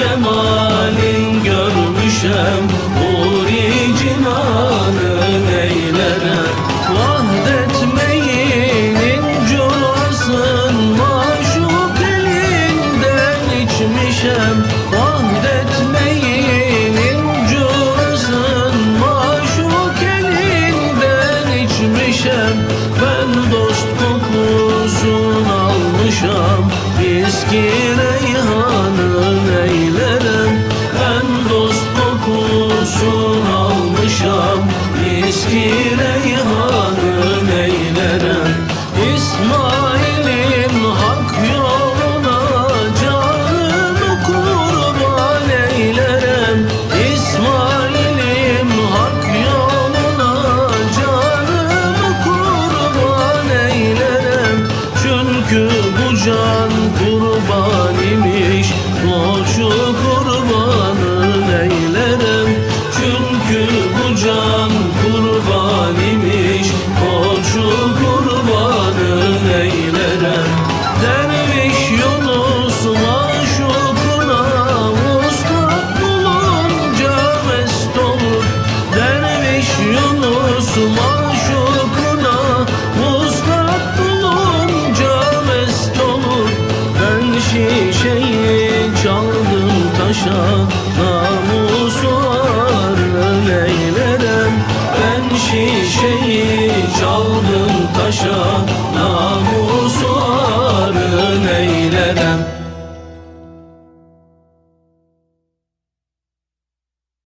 cemalin görmüşem Huri cinanın eylere Vahdet meyinin curasın Maşuk elinden içmişem. Vahdet meyinin curasın Maşuk elinden içmişem. Ben dost kum Çünkü bu can şah namuslar Ben şişeyi çaldım taşa. namuslar